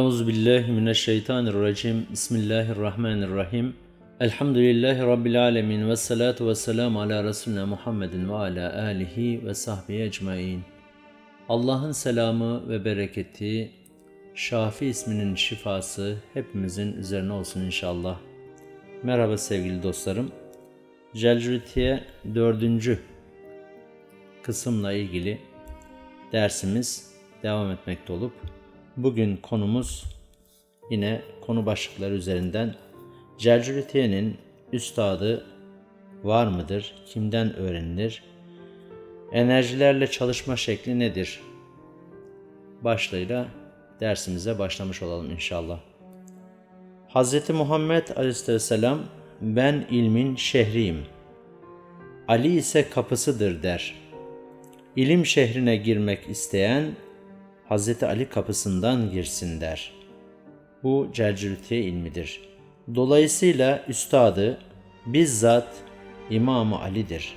Euzu billahi mineşşeytanirracim. Bismillahirrahmanirrahim. Elhamdülillahi rabbil alamin ve salatu vesselam ala resulina Muhammedin ve ala alihi ve sahbihi ecmaîn. Allah'ın selamı ve bereketi, Şafi isminin şifası hepimizin üzerine olsun inşallah. Merhaba sevgili dostlarım. Celcülitiye dördüncü kısımla ilgili dersimiz devam etmekte olup bugün konumuz yine konu başlıkları üzerinden Celcülitiye'nin üstadı var mıdır? Kimden öğrenilir? Enerjilerle çalışma şekli nedir? Başlığıyla dersimize başlamış olalım inşallah. Hz. Muhammed Aleyhisselam ben ilmin şehriyim. Ali ise kapısıdır der. İlim şehrine girmek isteyen Hz. Ali kapısından girsin der. Bu Celcültiye ilmidir. Dolayısıyla üstadı bizzat İmam Ali'dir.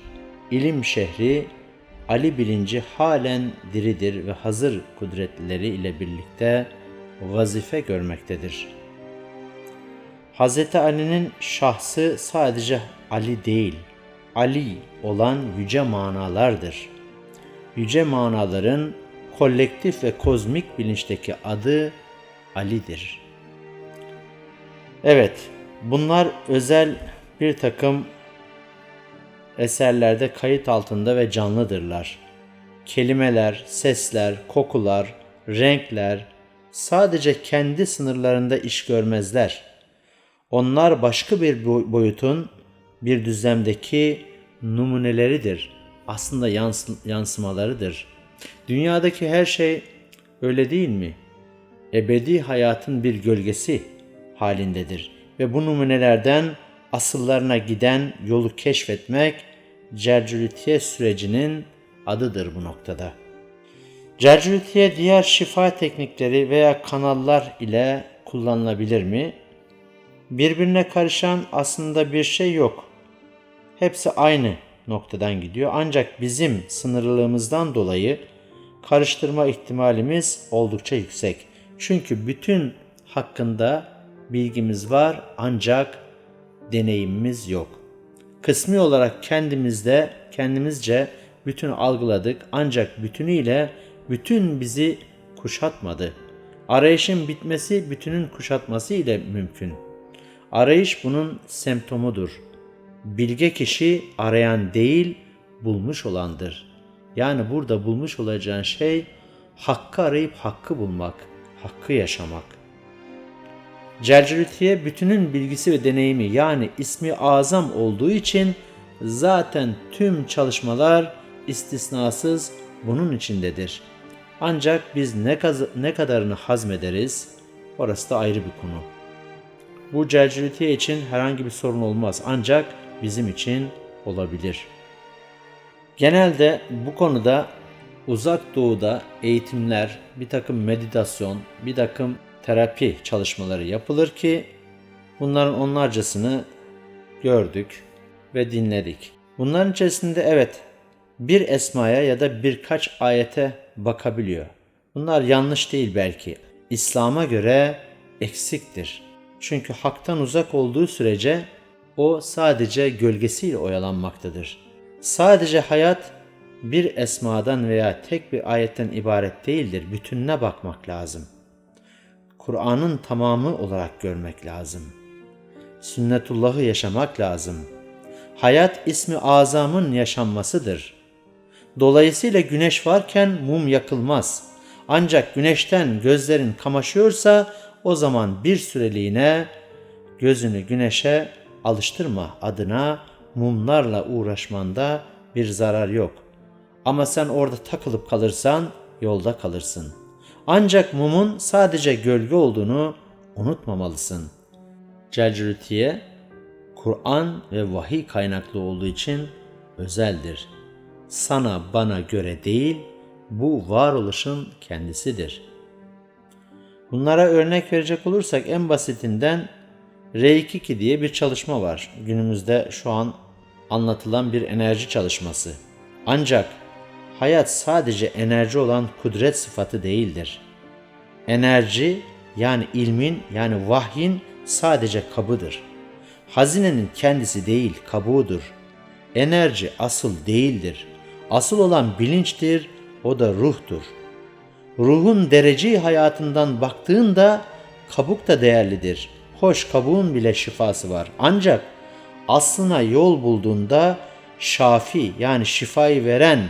İlim şehri Ali bilinci halen diridir ve hazır kudretleri ile birlikte vazife görmektedir. Hz. Ali'nin şahsı sadece Ali değil, Ali olan yüce manalardır. Yüce manaların kolektif ve kozmik bilinçteki adı Ali'dir. Evet, bunlar özel bir takım eserlerde kayıt altında ve canlıdırlar. Kelimeler, sesler, kokular, renkler sadece kendi sınırlarında iş görmezler. Onlar başka bir boyutun, bir düzlemdeki numuneleridir. Aslında yansımalarıdır. Dünyadaki her şey öyle değil mi? Ebedi hayatın bir gölgesi halindedir ve bu numunelerden asıllarına giden yolu keşfetmek Cerculitiye sürecinin adıdır bu noktada. Cerculitiye diğer şifa teknikleri veya kanallar ile kullanılabilir mi? Birbirine karışan aslında bir şey yok. Hepsi aynı noktadan gidiyor. Ancak bizim sınırlılığımızdan dolayı karıştırma ihtimalimiz oldukça yüksek. Çünkü bütün hakkında bilgimiz var ancak deneyimimiz yok. Kısmi olarak kendimizde, kendimizce bütün algıladık ancak bütünüyle bütün bizi kuşatmadı. Arayışın bitmesi bütünün kuşatması ile mümkün. Arayış bunun semptomudur. Bilge kişi arayan değil, bulmuş olandır. Yani burada bulmuş olacağın şey hakkı arayıp hakkı bulmak, hakkı yaşamak. Cercülitiye bütünün bilgisi ve deneyimi yani ismi azam olduğu için zaten tüm çalışmalar istisnasız bunun içindedir. Ancak biz ne, ne kadarını hazmederiz orası da ayrı bir konu. Bu cercülitiye için herhangi bir sorun olmaz ancak bizim için olabilir. Genelde bu konuda uzak doğuda eğitimler, bir takım meditasyon, bir takım terapi çalışmaları yapılır ki bunların onlarcasını gördük ve dinledik. Bunların içerisinde evet bir esmaya ya da birkaç ayete bakabiliyor. Bunlar yanlış değil belki. İslam'a göre eksiktir. Çünkü haktan uzak olduğu sürece o sadece gölgesiyle oyalanmaktadır. Sadece hayat bir esmadan veya tek bir ayetten ibaret değildir. Bütününe bakmak lazım. Kur'an'ın tamamı olarak görmek lazım. Sünnetullah'ı yaşamak lazım. Hayat ismi azamın yaşanmasıdır. Dolayısıyla güneş varken mum yakılmaz. Ancak güneşten gözlerin kamaşıyorsa o zaman bir süreliğine gözünü güneşe alıştırma adına mumlarla uğraşmanda bir zarar yok. Ama sen orada takılıp kalırsan yolda kalırsın.'' Ancak mumun sadece gölge olduğunu unutmamalısın. Celcülütiye, Kur'an ve vahiy kaynaklı olduğu için özeldir. Sana bana göre değil, bu varoluşun kendisidir. Bunlara örnek verecek olursak en basitinden R2 diye bir çalışma var. Günümüzde şu an anlatılan bir enerji çalışması. Ancak hayat sadece enerji olan kudret sıfatı değildir. Enerji yani ilmin yani vahyin sadece kabıdır. Hazinenin kendisi değil kabuğudur. Enerji asıl değildir. Asıl olan bilinçtir, o da ruhtur. Ruhun derece hayatından baktığında kabuk da değerlidir. Hoş kabuğun bile şifası var. Ancak aslına yol bulduğunda şafi yani şifayı veren,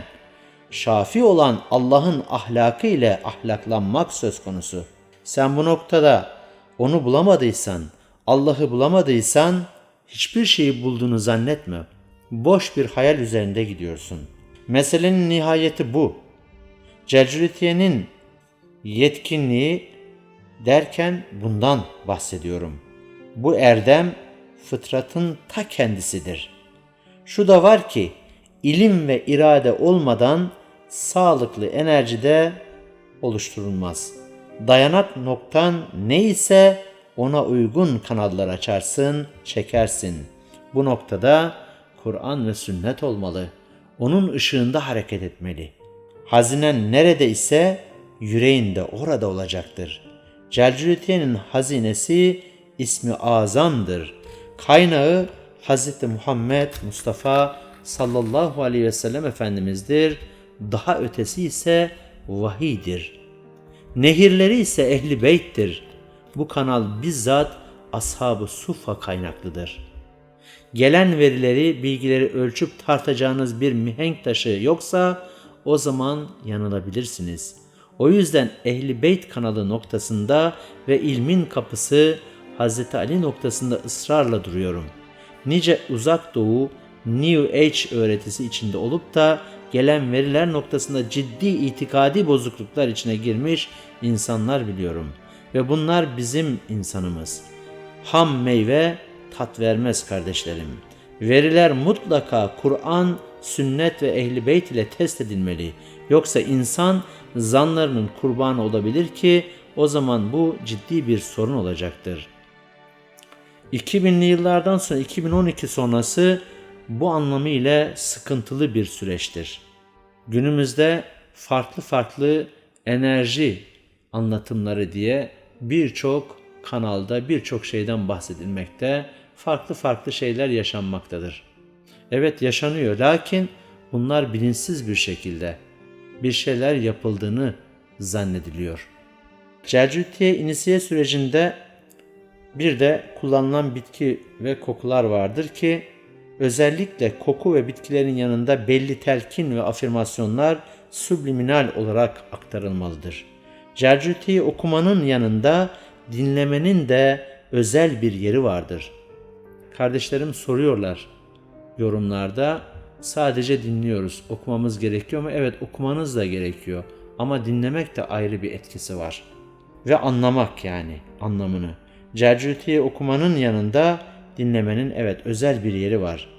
şafi olan Allah'ın ahlakı ile ahlaklanmak söz konusu. Sen bu noktada onu bulamadıysan, Allah'ı bulamadıysan hiçbir şeyi bulduğunu zannetme. Boş bir hayal üzerinde gidiyorsun. Meselenin nihayeti bu. Celcülitiye'nin yetkinliği derken bundan bahsediyorum. Bu erdem fıtratın ta kendisidir. Şu da var ki ilim ve irade olmadan sağlıklı enerji de oluşturulmaz. Dayanak noktan neyse ona uygun kanallar açarsın, çekersin. Bu noktada Kur'an ve sünnet olmalı. Onun ışığında hareket etmeli. Hazinen nerede ise yüreğinde orada olacaktır. Celcülitiye'nin hazinesi ismi azamdır. Kaynağı Hz. Muhammed Mustafa sallallahu aleyhi ve sellem Efendimiz'dir. Daha ötesi ise vahidir. Nehirleri ise ehli beyttir. Bu kanal bizzat ashab-ı sufa kaynaklıdır. Gelen verileri, bilgileri ölçüp tartacağınız bir mihenk taşı yoksa o zaman yanılabilirsiniz. O yüzden Ehli Beyt kanalı noktasında ve ilmin kapısı Hz. Ali noktasında ısrarla duruyorum. Nice uzak doğu, New Age öğretisi içinde olup da gelen veriler noktasında ciddi itikadi bozukluklar içine girmiş insanlar biliyorum. Ve bunlar bizim insanımız. Ham meyve tat vermez kardeşlerim. Veriler mutlaka Kur'an, sünnet ve ehli beyt ile test edilmeli. Yoksa insan zanlarının kurbanı olabilir ki o zaman bu ciddi bir sorun olacaktır. 2000'li yıllardan sonra 2012 sonrası bu anlamıyla sıkıntılı bir süreçtir. Günümüzde farklı farklı enerji anlatımları diye birçok kanalda birçok şeyden bahsedilmekte, farklı farklı şeyler yaşanmaktadır. Evet yaşanıyor lakin bunlar bilinçsiz bir şekilde bir şeyler yapıldığını zannediliyor. Celcutiye inisiye sürecinde bir de kullanılan bitki ve kokular vardır ki özellikle koku ve bitkilerin yanında belli telkin ve afirmasyonlar subliminal olarak aktarılmalıdır. Celcutiyi okumanın yanında dinlemenin de özel bir yeri vardır. Kardeşlerim soruyorlar yorumlarda sadece dinliyoruz. Okumamız gerekiyor mu? Evet okumanız da gerekiyor. Ama dinlemek de ayrı bir etkisi var. Ve anlamak yani anlamını. Celcutiyi okumanın yanında dinlemenin evet özel bir yeri var.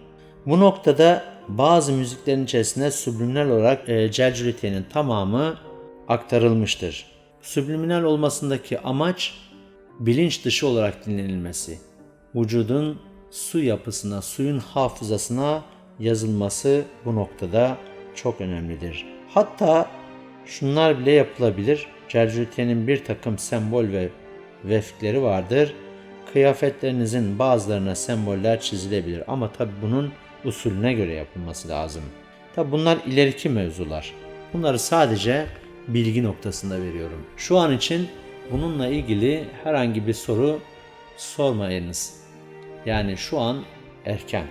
Bu noktada bazı müziklerin içerisinde subliminal olarak e, Celcutiye'nin tamamı aktarılmıştır. Subliminal olmasındaki amaç bilinç dışı olarak dinlenilmesi. Vücudun su yapısına, suyun hafızasına yazılması bu noktada çok önemlidir. Hatta şunlar bile yapılabilir. Celcutiye'nin bir takım sembol ve vefkleri vardır. Kıyafetlerinizin bazılarına semboller çizilebilir ama tabi bunun usulüne göre yapılması lazım. Tabi bunlar ileriki mevzular. Bunları sadece bilgi noktasında veriyorum. Şu an için bununla ilgili herhangi bir soru sormayınız. Yani şu an erken.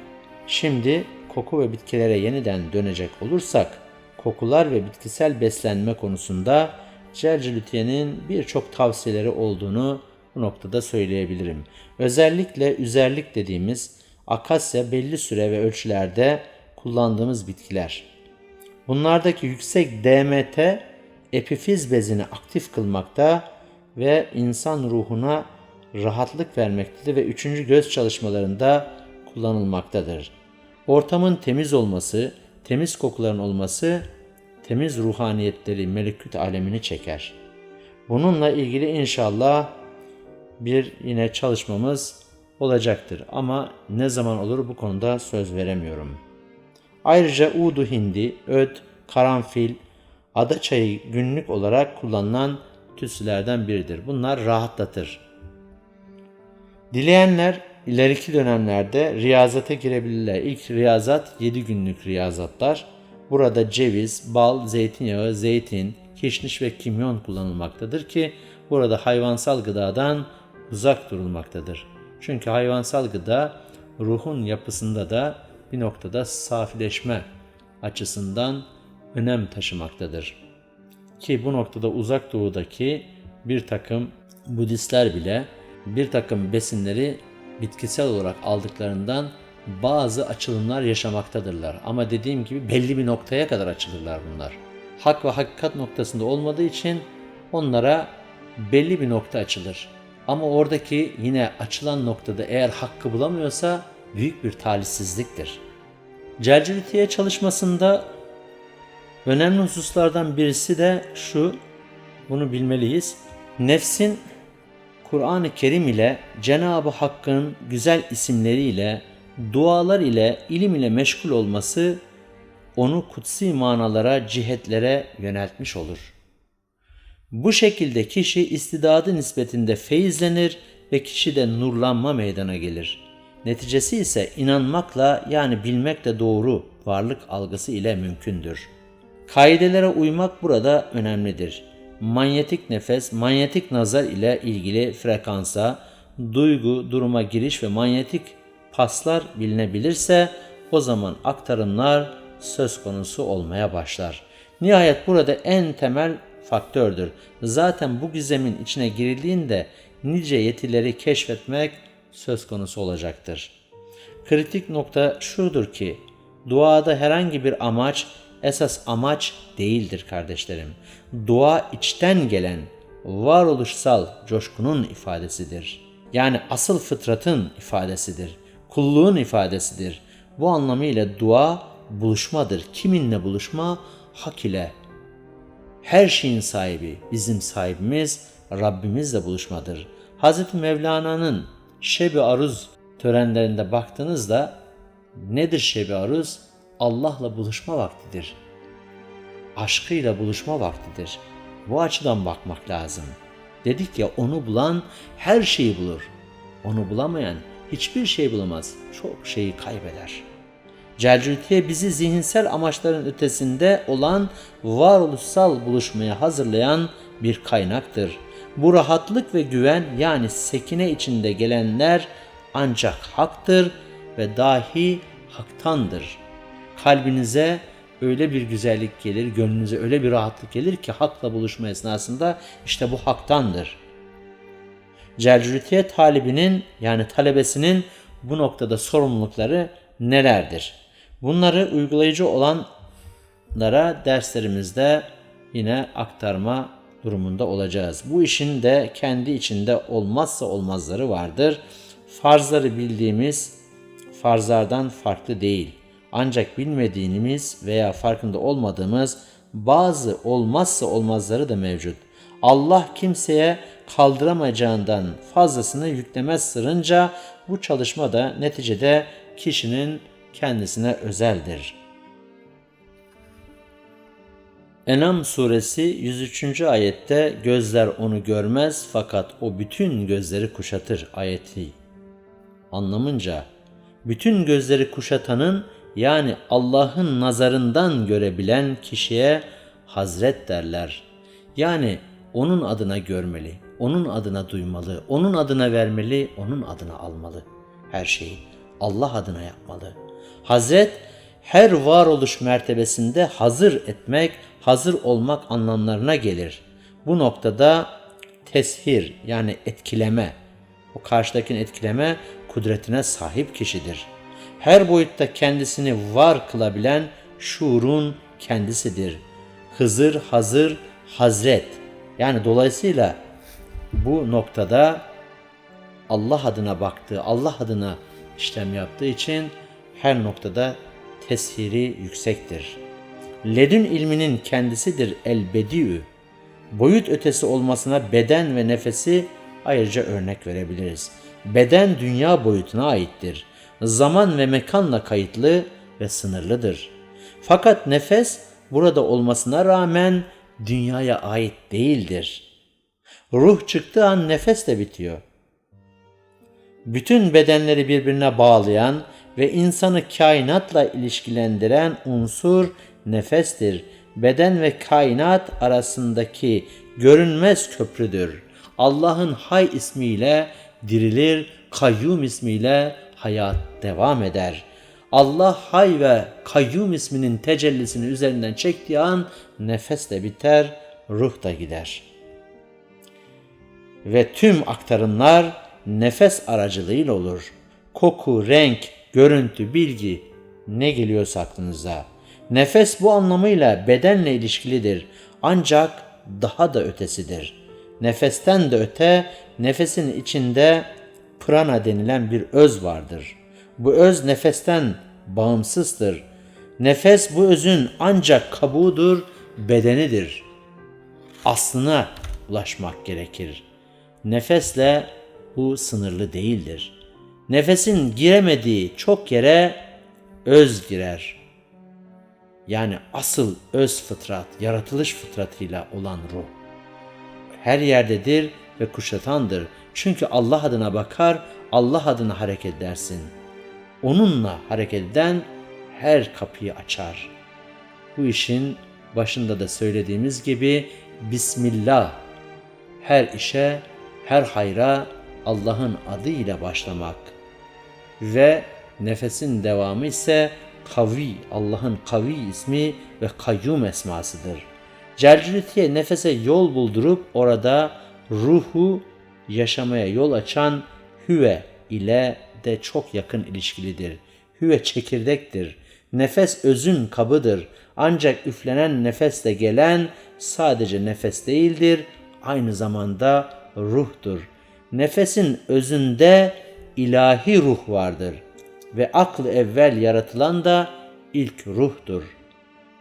Şimdi koku ve bitkilere yeniden dönecek olursak, kokular ve bitkisel beslenme konusunda Celcülütiye'nin birçok tavsiyeleri olduğunu bu noktada söyleyebilirim. Özellikle üzerlik dediğimiz akasya belli süre ve ölçülerde kullandığımız bitkiler. Bunlardaki yüksek DMT epifiz bezini aktif kılmakta ve insan ruhuna rahatlık vermektedir ve üçüncü göz çalışmalarında kullanılmaktadır. Ortamın temiz olması, temiz kokuların olması temiz ruhaniyetleri melekut alemini çeker. Bununla ilgili inşallah bir yine çalışmamız olacaktır ama ne zaman olur bu konuda söz veremiyorum. Ayrıca udu hindi, öt, karanfil, ada çayı günlük olarak kullanılan tüsülerden biridir. Bunlar rahatlatır. Dileyenler ileriki dönemlerde riyazata girebilirler. İlk riyazat 7 günlük riyazatlar. Burada ceviz, bal, zeytinyağı, zeytin, kişniş ve kimyon kullanılmaktadır ki burada hayvansal gıdadan uzak durulmaktadır. Çünkü hayvansal gıda ruhun yapısında da bir noktada safileşme açısından önem taşımaktadır. Ki bu noktada uzak doğudaki bir takım Budistler bile bir takım besinleri bitkisel olarak aldıklarından bazı açılımlar yaşamaktadırlar. Ama dediğim gibi belli bir noktaya kadar açılırlar bunlar. Hak ve hakikat noktasında olmadığı için onlara belli bir nokta açılır. Ama oradaki yine açılan noktada eğer hakkı bulamıyorsa büyük bir talihsizliktir. Celcülitiye çalışmasında önemli hususlardan birisi de şu, bunu bilmeliyiz. Nefsin Kur'an-ı Kerim ile Cenab-ı Hakk'ın güzel isimleriyle, dualar ile, ilim ile meşgul olması onu kutsi manalara, cihetlere yöneltmiş olur. Bu şekilde kişi istidadı nispetinde feyizlenir ve kişide nurlanma meydana gelir. Neticesi ise inanmakla yani bilmekle doğru varlık algısı ile mümkündür. Kaidelere uymak burada önemlidir manyetik nefes, manyetik nazar ile ilgili frekansa, duygu, duruma giriş ve manyetik paslar bilinebilirse o zaman aktarımlar söz konusu olmaya başlar. Nihayet burada en temel faktördür. Zaten bu gizemin içine girildiğinde nice yetileri keşfetmek söz konusu olacaktır. Kritik nokta şudur ki duada herhangi bir amaç esas amaç değildir kardeşlerim. Dua içten gelen varoluşsal coşkunun ifadesidir. Yani asıl fıtratın ifadesidir. Kulluğun ifadesidir. Bu anlamıyla dua buluşmadır. Kiminle buluşma? Hak ile. Her şeyin sahibi, bizim sahibimiz Rabbimizle buluşmadır. Hz. Mevlana'nın Şebi Aruz törenlerinde baktığınızda nedir Şebi Aruz? Allah'la buluşma vaktidir. Aşkıyla buluşma vaktidir. Bu açıdan bakmak lazım. Dedik ya onu bulan her şeyi bulur. Onu bulamayan hiçbir şey bulamaz. Çok şeyi kaybeder. Celcültiye bizi zihinsel amaçların ötesinde olan varoluşsal buluşmaya hazırlayan bir kaynaktır. Bu rahatlık ve güven yani sekine içinde gelenler ancak haktır ve dahi haktandır.'' kalbinize öyle bir güzellik gelir, gönlünüze öyle bir rahatlık gelir ki hakla buluşma esnasında işte bu haktandır. Celcülitiye talibinin yani talebesinin bu noktada sorumlulukları nelerdir? Bunları uygulayıcı olanlara derslerimizde yine aktarma durumunda olacağız. Bu işin de kendi içinde olmazsa olmazları vardır. Farzları bildiğimiz farzlardan farklı değil ancak bilmediğimiz veya farkında olmadığımız bazı olmazsa olmazları da mevcut. Allah kimseye kaldıramayacağından fazlasını yüklemez sırınca bu çalışma da neticede kişinin kendisine özeldir. Enam suresi 103. ayette gözler onu görmez fakat o bütün gözleri kuşatır ayeti. Anlamınca bütün gözleri kuşatanın yani Allah'ın nazarından görebilen kişiye Hazret derler. Yani onun adına görmeli, onun adına duymalı, onun adına vermeli, onun adına almalı. Her şeyi Allah adına yapmalı. Hazret her varoluş mertebesinde hazır etmek, hazır olmak anlamlarına gelir. Bu noktada teshir yani etkileme, o karşıdakini etkileme kudretine sahip kişidir.'' her boyutta kendisini var kılabilen şuurun kendisidir. Hızır, hazır, hazret. Yani dolayısıyla bu noktada Allah adına baktığı, Allah adına işlem yaptığı için her noktada teshiri yüksektir. Ledün ilminin kendisidir el-bediü. Boyut ötesi olmasına beden ve nefesi ayrıca örnek verebiliriz. Beden dünya boyutuna aittir zaman ve mekanla kayıtlı ve sınırlıdır. Fakat nefes burada olmasına rağmen dünyaya ait değildir. Ruh çıktığı an nefes de bitiyor. Bütün bedenleri birbirine bağlayan ve insanı kainatla ilişkilendiren unsur nefestir. Beden ve kainat arasındaki görünmez köprüdür. Allah'ın Hay ismiyle dirilir, Kayyum ismiyle hayat devam eder. Allah Hay ve Kayyum isminin tecellisini üzerinden çektiği an nefes de biter, ruh da gider. Ve tüm aktarımlar nefes aracılığıyla olur. Koku, renk, görüntü, bilgi ne geliyorsa aklınıza. Nefes bu anlamıyla bedenle ilişkilidir ancak daha da ötesidir. Nefesten de öte nefesin içinde prana denilen bir öz vardır. Bu öz nefesten bağımsızdır. Nefes bu özün ancak kabuğudur, bedenidir. Aslına ulaşmak gerekir. Nefesle bu sınırlı değildir. Nefesin giremediği çok yere öz girer. Yani asıl öz fıtrat, yaratılış fıtratıyla olan ruh. Her yerdedir ve kuşatandır. Çünkü Allah adına bakar, Allah adına hareket edersin. Onunla hareket eden her kapıyı açar. Bu işin başında da söylediğimiz gibi Bismillah her işe, her hayra Allah'ın adıyla başlamak ve nefesin devamı ise Kavi, Allah'ın Kavi ismi ve Kayyum esmasıdır. Celcülitiye nefese yol buldurup orada ruhu yaşamaya yol açan hüve ile de çok yakın ilişkilidir. Hüve çekirdektir. Nefes özün kabıdır. Ancak üflenen nefesle gelen sadece nefes değildir, aynı zamanda ruhtur. Nefesin özünde ilahi ruh vardır ve aklı evvel yaratılan da ilk ruhtur.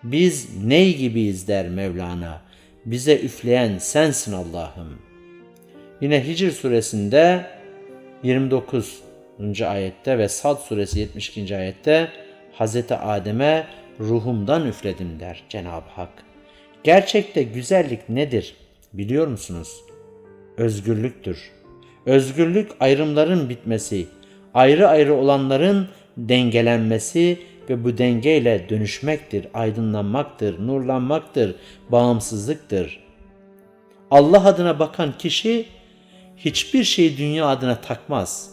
Biz ney gibiyiz der Mevlana. Bize üfleyen sensin Allah'ım. Yine Hicr suresinde 29. ayette ve Sad suresi 72. ayette Hazreti Adem'e ruhumdan üfledim der Cenab-ı Hak. Gerçekte güzellik nedir biliyor musunuz? Özgürlüktür. Özgürlük ayrımların bitmesi, ayrı ayrı olanların dengelenmesi ve bu dengeyle dönüşmektir, aydınlanmaktır, nurlanmaktır, bağımsızlıktır. Allah adına bakan kişi hiçbir şeyi dünya adına takmaz.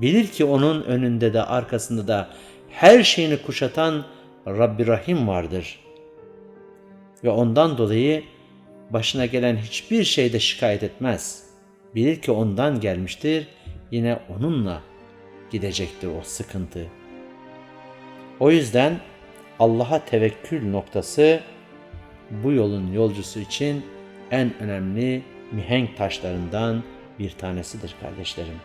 Bilir ki onun önünde de arkasında da her şeyini kuşatan Rabbi Rahim vardır. Ve ondan dolayı başına gelen hiçbir şeyde şikayet etmez. Bilir ki ondan gelmiştir, yine onunla gidecektir o sıkıntı. O yüzden Allah'a tevekkül noktası bu yolun yolcusu için en önemli mihenk taşlarından bir tanesidir kardeşlerim.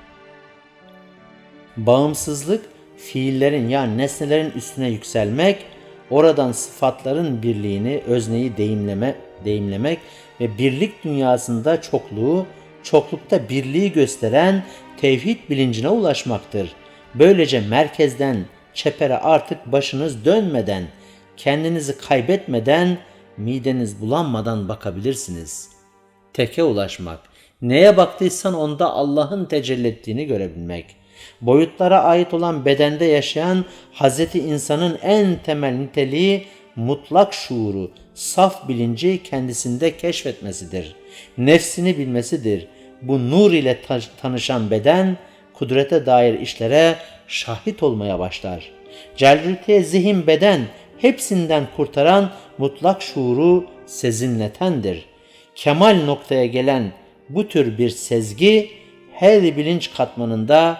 Bağımsızlık fiillerin yani nesnelerin üstüne yükselmek, oradan sıfatların birliğini, özneyi deyimleme, deyimlemek ve birlik dünyasında çokluğu, çoklukta birliği gösteren tevhid bilincine ulaşmaktır. Böylece merkezden çepere artık başınız dönmeden, kendinizi kaybetmeden, mideniz bulanmadan bakabilirsiniz. Teke ulaşmak, neye baktıysan onda Allah'ın tecelli ettiğini görebilmek. Boyutlara ait olan bedende yaşayan Hazreti insanın en temel niteliği mutlak şuuru, saf bilinci kendisinde keşfetmesidir. Nefsini bilmesidir. Bu nur ile tanışan beden kudrete dair işlere şahit olmaya başlar. Celrüte zihin beden hepsinden kurtaran mutlak şuuru sezinletendir. Kemal noktaya gelen bu tür bir sezgi her bilinç katmanında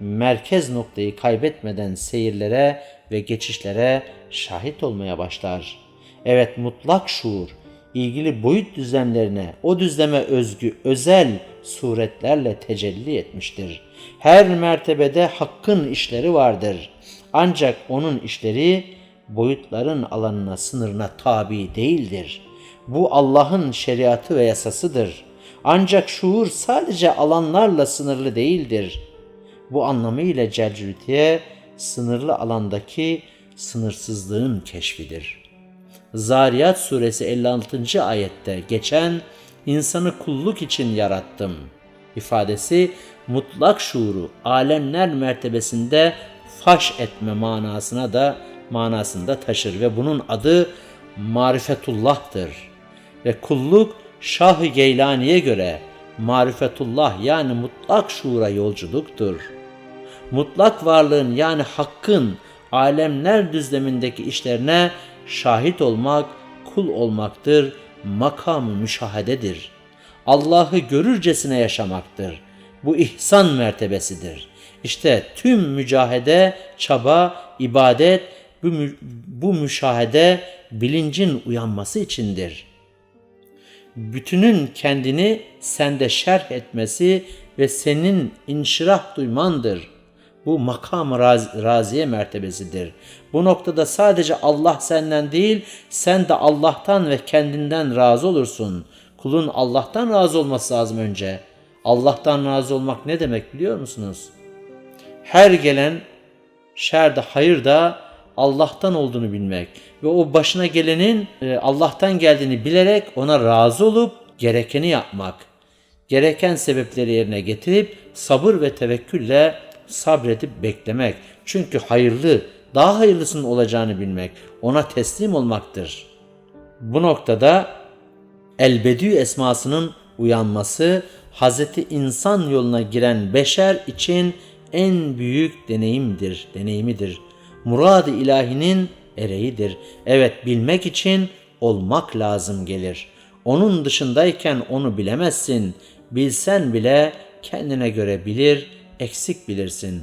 merkez noktayı kaybetmeden seyirlere ve geçişlere şahit olmaya başlar. Evet mutlak şuur ilgili boyut düzlemlerine o düzleme özgü özel suretlerle tecelli etmiştir. Her mertebede hakkın işleri vardır. Ancak onun işleri boyutların alanına sınırına tabi değildir. Bu Allah'ın şeriatı ve yasasıdır. Ancak şuur sadece alanlarla sınırlı değildir. Bu anlamıyla Celcültiye sınırlı alandaki sınırsızlığın keşfidir. Zariyat suresi 56. ayette geçen insanı kulluk için yarattım ifadesi mutlak şuuru alemler mertebesinde faş etme manasına da manasında taşır ve bunun adı marifetullah'tır. Ve kulluk Şah-ı Geylani'ye göre marifetullah yani mutlak şuura yolculuktur. Mutlak varlığın yani hakkın alemler düzlemindeki işlerine şahit olmak, kul olmaktır, makamı müşahededir. Allah'ı görürcesine yaşamaktır. Bu ihsan mertebesidir. İşte tüm mücahede, çaba, ibadet bu, mü- bu müşahede bilincin uyanması içindir. Bütünün kendini sende şerh etmesi ve senin inşirah duymandır. Bu makam raz- raziye mertebesidir. Bu noktada sadece Allah senden değil, sen de Allah'tan ve kendinden razı olursun. Kulun Allah'tan razı olması lazım önce. Allah'tan razı olmak ne demek biliyor musunuz? Her gelen şer de hayır da Allah'tan olduğunu bilmek ve o başına gelenin e, Allah'tan geldiğini bilerek ona razı olup gerekeni yapmak. Gereken sebepleri yerine getirip sabır ve tevekkülle sabredip beklemek. Çünkü hayırlı, daha hayırlısının olacağını bilmek, ona teslim olmaktır. Bu noktada Elbedü esmasının uyanması Hazreti insan yoluna giren beşer için en büyük deneyimdir, deneyimidir. Murad-ı ilahinin ereğidir. Evet bilmek için olmak lazım gelir. Onun dışındayken onu bilemezsin. Bilsen bile kendine göre bilir, eksik bilirsin.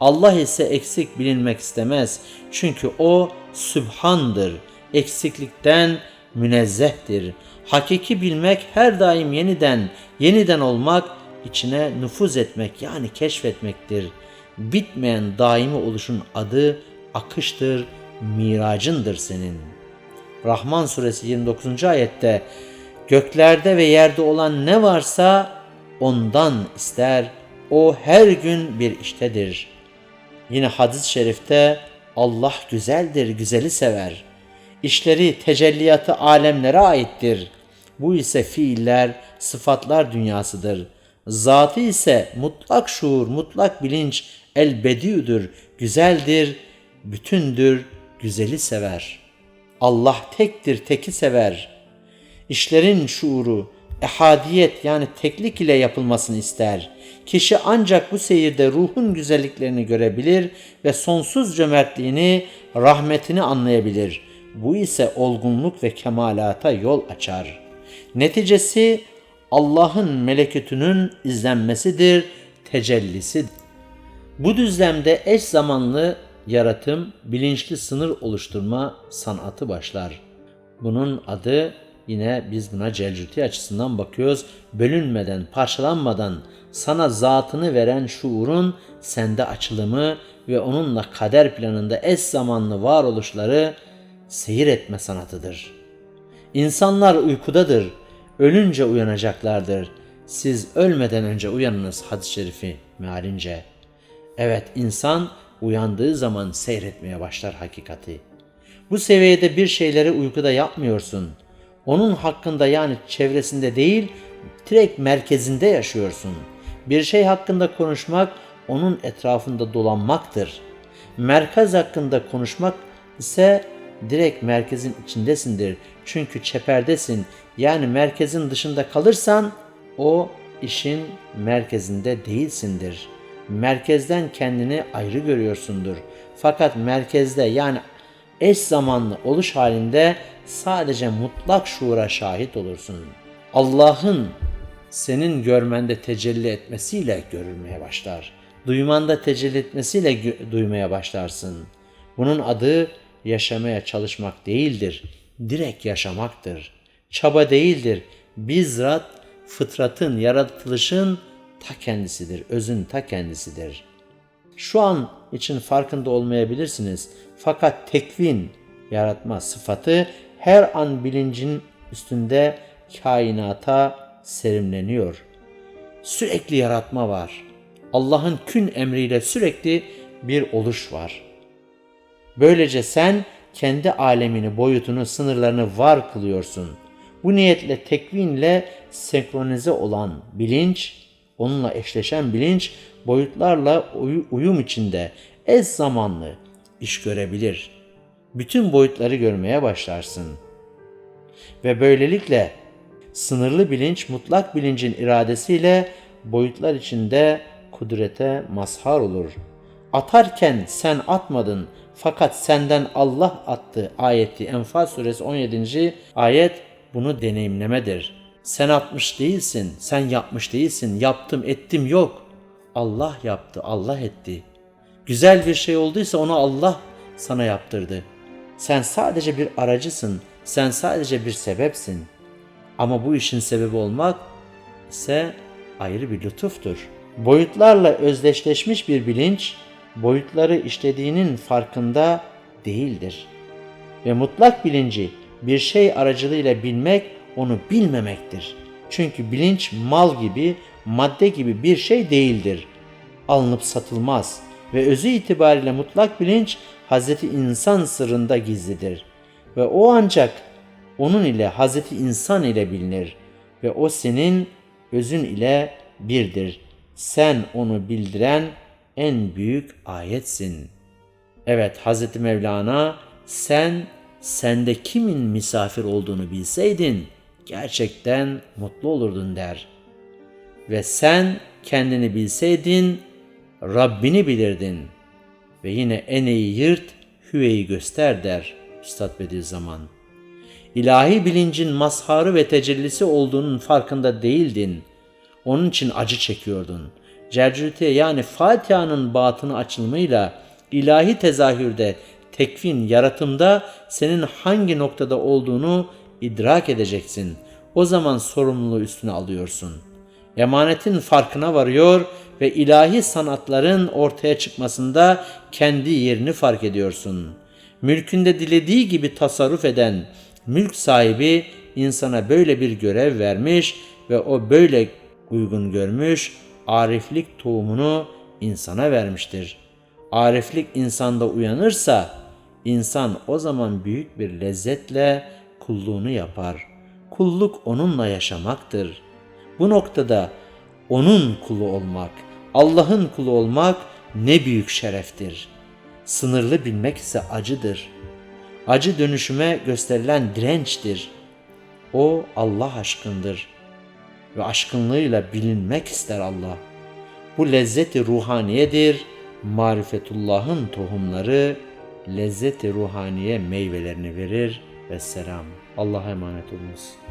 Allah ise eksik bilinmek istemez. Çünkü o sübhandır. Eksiklikten münezzehtir. Hakiki bilmek her daim yeniden, yeniden olmak, içine nüfuz etmek yani keşfetmektir. Bitmeyen daimi oluşun adı akıştır, miracındır senin. Rahman suresi 29. ayette göklerde ve yerde olan ne varsa ondan ister. O her gün bir iştedir. Yine hadis-i şerifte Allah güzeldir, güzeli sever. İşleri, tecelliyatı alemlere aittir. Bu ise fiiller, sıfatlar dünyasıdır. Zatı ise mutlak şuur, mutlak bilinç, elbediüdür, güzeldir, bütündür, güzeli sever. Allah tektir, teki sever. İşlerin şuuru, ehadiyet yani teklik ile yapılmasını ister. Kişi ancak bu seyirde ruhun güzelliklerini görebilir ve sonsuz cömertliğini, rahmetini anlayabilir. Bu ise olgunluk ve kemalata yol açar. Neticesi Allah'ın melekutünün izlenmesidir, tecellisidir. Bu düzlemde eş zamanlı yaratım, bilinçli sınır oluşturma sanatı başlar. Bunun adı yine biz buna celcuti açısından bakıyoruz. Bölünmeden, parçalanmadan sana zatını veren şuurun sende açılımı ve onunla kader planında eş zamanlı varoluşları seyir etme sanatıdır. İnsanlar uykudadır, ölünce uyanacaklardır. Siz ölmeden önce uyanınız hadis-i şerifi mealince. Evet insan uyandığı zaman seyretmeye başlar hakikati. Bu seviyede bir şeyleri uykuda yapmıyorsun. Onun hakkında yani çevresinde değil, direkt merkezinde yaşıyorsun. Bir şey hakkında konuşmak onun etrafında dolanmaktır. Merkez hakkında konuşmak ise direkt merkezin içindesindir. Çünkü çeperdesin. Yani merkezin dışında kalırsan o işin merkezinde değilsindir. Merkezden kendini ayrı görüyorsundur. Fakat merkezde yani eş zamanlı oluş halinde sadece mutlak şuura şahit olursun. Allah'ın senin görmende tecelli etmesiyle görülmeye başlar. Duymanda tecelli etmesiyle duymaya başlarsın. Bunun adı yaşamaya çalışmak değildir. Direkt yaşamaktır. Çaba değildir. Bizzat fıtratın, yaratılışın ta kendisidir. Özün ta kendisidir. Şu an için farkında olmayabilirsiniz. Fakat tekvin, yaratma sıfatı her an bilincin üstünde kainata serimleniyor. Sürekli yaratma var. Allah'ın kün emriyle sürekli bir oluş var. Böylece sen kendi alemini, boyutunu, sınırlarını var kılıyorsun. Bu niyetle tekvinle senkronize olan bilinç, onunla eşleşen bilinç boyutlarla uy- uyum içinde ez zamanlı iş görebilir. Bütün boyutları görmeye başlarsın. Ve böylelikle sınırlı bilinç mutlak bilincin iradesiyle boyutlar içinde kudrete mazhar olur. Atarken sen atmadın fakat senden Allah attı ayeti Enfal suresi 17. ayet bunu deneyimlemedir. Sen atmış değilsin, sen yapmış değilsin, yaptım ettim yok. Allah yaptı, Allah etti. Güzel bir şey olduysa onu Allah sana yaptırdı. Sen sadece bir aracısın, sen sadece bir sebepsin. Ama bu işin sebebi olmak ise ayrı bir lütuftur. Boyutlarla özdeşleşmiş bir bilinç, boyutları işlediğinin farkında değildir. Ve mutlak bilinci bir şey aracılığıyla bilmek onu bilmemektir. Çünkü bilinç mal gibi, madde gibi bir şey değildir. Alınıp satılmaz ve özü itibariyle mutlak bilinç Hazreti İnsan sırrında gizlidir. Ve o ancak onun ile Hazreti İnsan ile bilinir ve o senin özün ile birdir. Sen onu bildiren en büyük ayetsin. Evet Hazreti Mevlana sen sende kimin misafir olduğunu bilseydin gerçekten mutlu olurdun der. Ve sen kendini bilseydin Rabbini bilirdin. Ve yine eneyi yırt, hüveyi göster der Üstad Bediüzzaman. İlahi bilincin mazharı ve tecellisi olduğunun farkında değildin. Onun için acı çekiyordun. Cercüte yani Fatiha'nın batını açılımıyla ilahi tezahürde, tekvin, yaratımda senin hangi noktada olduğunu idrak edeceksin. O zaman sorumluluğu üstüne alıyorsun. Emanetin farkına varıyor ve ilahi sanatların ortaya çıkmasında kendi yerini fark ediyorsun. Mülkünde dilediği gibi tasarruf eden mülk sahibi insana böyle bir görev vermiş ve o böyle uygun görmüş, ariflik tohumunu insana vermiştir. Ariflik insanda uyanırsa insan o zaman büyük bir lezzetle kulluğunu yapar. Kulluk onunla yaşamaktır. Bu noktada onun kulu olmak, Allah'ın kulu olmak ne büyük şereftir. Sınırlı bilmek ise acıdır. Acı dönüşüme gösterilen dirençtir. O Allah aşkındır ve aşkınlığıyla bilinmek ister Allah. Bu lezzeti ruhaniyedir. Marifetullah'ın tohumları lezzeti ruhaniye meyvelerini verir ve selam. Allah'a emanet olunuz.